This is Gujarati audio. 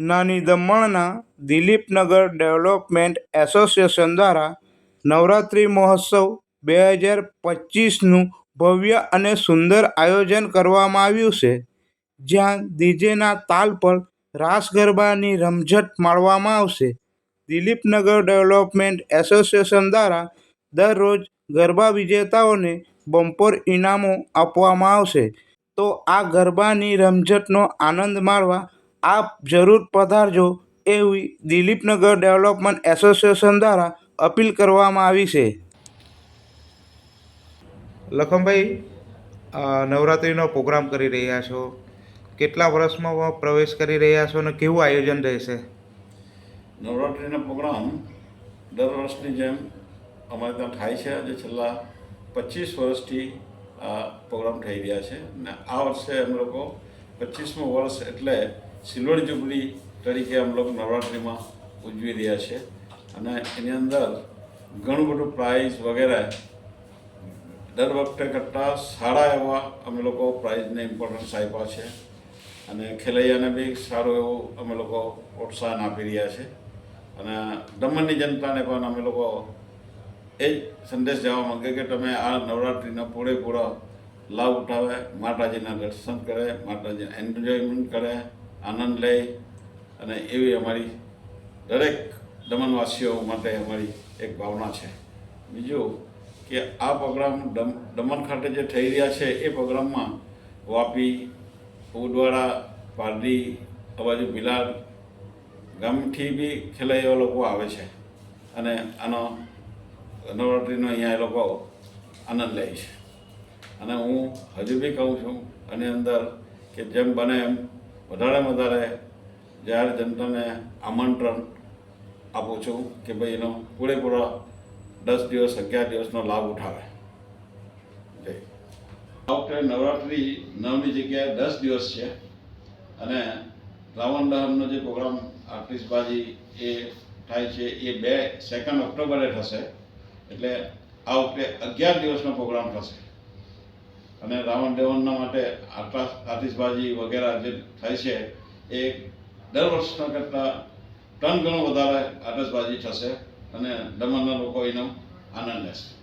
નાની દમણના દિલીપનગર ડેવલપમેન્ટ એસોસિએશન દ્વારા નવરાત્રિ મહોત્સવ બે હજાર પચીસનું ભવ્ય અને સુંદર આયોજન કરવામાં આવ્યું છે, જ્યાં ડીજેના તાલ પર રાસ ગરબાની રમઝટ માણવામાં આવશે. દિલીપનગર ડેવલપમેન્ટ એસોસિએશન દ્વારા દરરોજ ગરબા વિજેતાઓને બમ્પર ઇનામો આપવામાં આવશે. તો આ ગરબાની રમઝટનો આનંદ માણવા આપ જરૂર પધારજો એવી દિલીપનગર ડેવલપમેન્ટ એસોસિએશન દ્વારા અપીલ કરવામાં આવી છે. લખમભાઈ નવરાત્રિનો પ્રોગ્રામ કરી રહ્યા છો. કેટલા વર્ષમાં પ્રવેશ કરી રહ્યા છો અને કેવું આયોજન રહેશે? નવરાત્રિનો પ્રોગ્રામ દર વર્ષની જેમ અમારે ત્યાં થાય છે. આજે છેલ્લા પચીસ વર્ષથી આ પ્રોગ્રામ થઈ રહ્યા છે. ને આ વર્ષે અમે લોકો પચીસમું વર્ષ એટલે સિલ્વર જુબલી તરીકે અમલો નવરાત્રિમાં ઉજવી રહ્યા છે. અને એની અંદર ઘણું બધું પ્રાઇઝ વગેરે દર વખતે કરતાં સારા એવા અમે લોકો પ્રાઇઝને ઇમ્પોર્ટન્સ આપ્યા છે. અને ખેલૈયાને બી સારું એવું અમે લોકો પ્રોત્સાહન આપી રહ્યા છે. અને દમણની જનતાને પણ અમે લોકો એ જ સંદેશ જવા માગે કે તમે આ નવરાત્રિનો પૂરેપૂરો લાભ ઉઠાવે, માતાજીના દર્શન કરે, માતાજીના એન્જોયમેન્ટ કરે આનંદ લે અને એવી અમારી દરેક દમણવાસીઓ માટે અમારી એક ભાવના છે. બીજું કે આ પ્રોગ્રામ દમ, દમણ ખાતે જે થઈ રહ્યા છે, એ પ્રોગ્રામમાં વાપી, ઉદવાડા, પારડી, આ બાજુ ભિલાડ ગામથી બી એવા લોકો આવે છે. અને આનો નવરાત્રિનો અહીંયા એ લોકો આનંદ લે છે. અને હું હજુ બી કહું છું, આની અંદર કે જેમ બને એમ વધારે વધારે જાહેર જનતાને આમંત્રણ આપું છું કે ભાઈ એનો પૂરેપૂરો દસ દિવસ, અગિયાર દિવસનો લાભ ઉઠાવે. આ વખતે નવરાત્રિ નવની જગ્યાએ દસ દિવસ છે અને રાવણ દહનનો જે પ્રોગ્રામ આર્ટિસ્ટબાજી એ થાય છે એ બે સેકન્ડ ઓક્ટોબરે થશે. એટલે આ વખતે અગિયાર દિવસનો પ્રોગ્રામ થશે. અને રાવણ દેવનના માટે આર્ટા- આતિશબાજી વગેરે જે થાય છે, એ દર વર્ષના કરતાં ટન ઘણું વધારે આતશબાજી થશે અને દમણના લોકો એનો આનંદ લેશે.